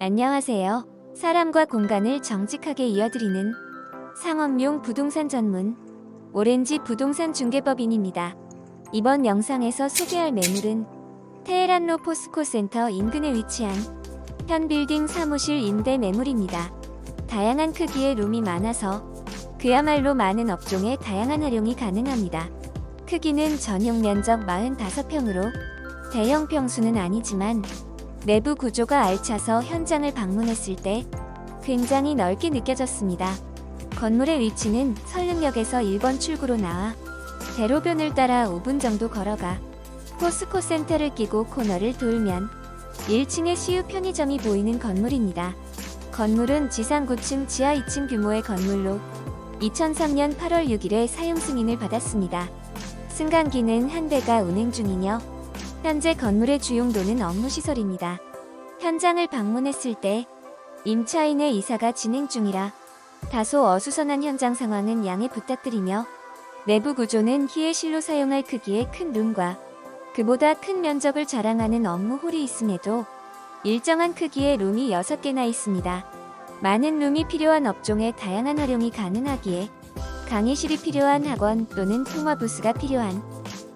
안녕하세요. 사람과 공간을 정직하게 이어드리는 상업용 부동산 전문 오렌지 부동산 중개법인입니다. 이번 영상에서 소개할 매물은 테헤란로 포스코 센터 인근에 위치한 현 빌딩 사무실 임대 매물입니다. 다양한 크기의 룸이 많아서 그야말로 많은 업종에 다양한 활용이 가능합니다. 크기는 전용 면적 45평으로 대형 평수는 아니지만 내부 구조가 알차서 현장을 방문했을 때 굉장히 넓게 느껴졌습니다. 건물의 위치는 설릉역에서 1번 출구로 나와 대로변을 따라 5분 정도 걸어가 포스코 센터를 끼고 코너를 돌면 1층의 CU 편의점이 보이는 건물입니다. 건물은 지상 9층 지하 2층 규모의 건물로 2003년 8월 6일에 사용 승인을 받았습니다. 승강기는 한 대가 운행 중이며 현재 건물의 주용도는 업무시설입니다. 현장을 방문했을 때 임차인의 이사가 진행 중이라 다소 어수선한 현장 상황은 양해 부탁드리며 내부 구조는 희애실로 사용할 크기의 큰 룸과 그보다 큰 면적을 자랑하는 업무 홀이 있음에도 일정한 크기의 룸이 6개나 있습니다. 많은 룸이 필요한 업종에 다양한 활용이 가능하기에 강의실이 필요한 학원 또는 통화 부스가 필요한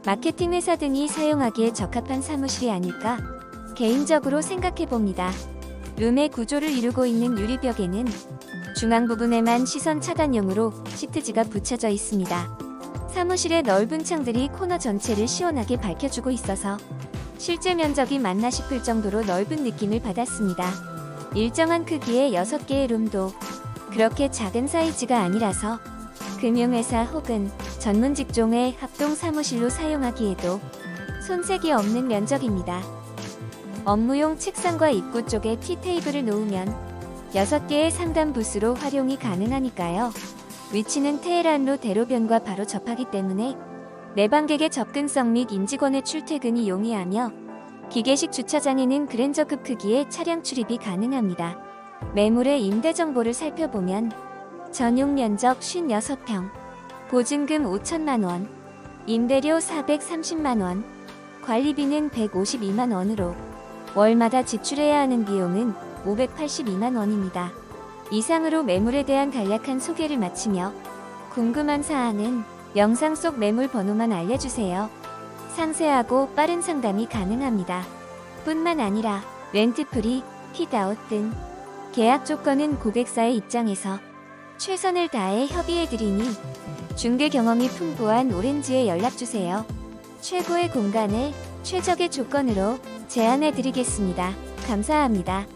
마케팅 회사 등이 사용하기에 적합한 사무실이 아닐까 개인적으로 생각해 봅니다. 룸의 구조를 이루고 있는 유리벽에는 중앙 부분에만 시선 차단용으로 시트지가 붙여져 있습니다. 사무실의 넓은 창들이 코너 전체를 시원하게 밝혀주고 있어서 실제 면적이 맞나 싶을 정도로 넓은 느낌을 받았습니다. 일정한 크기의 6개의 룸도 그렇게 작은 사이즈가 아니라서 금융회사 혹은 전문 직종의 합동 사무실로 사용하기에도 손색이 없는 면적입니다. 업무용 책상과 입구 쪽에 티테이블을 놓으면 6개의 상담 부스로 활용이 가능하니까요. 위치는 테헤란로 대로변과 바로 접하기 때문에 내방객의 접근성 및 임직원의 출퇴근이 용이하며 기계식 주차장에는 그랜저급 크기의 차량 출입이 가능합니다. 매물의 임대 정보를 살펴보면 전용 면적 56평, 보증금 5천만 원, 임대료 430만 원, 관리비는 152만 원으로 월마다 지출해야 하는 비용은 582만 원입니다. 이상으로 매물에 대한 간략한 소개를 마치며 궁금한 사항은 영상 속 매물 번호만 알려주세요. 상세하고 빠른 상담이 가능합니다. 뿐만 아니라 렌트프리, 핏아웃 등 계약 조건은 고객사의 입장에서 최선을 다해 협의해드리니 중개 경험이 풍부한 오렌지에 연락주세요. 최고의 공간을 최적의 조건으로 제안해드리겠습니다. 감사합니다.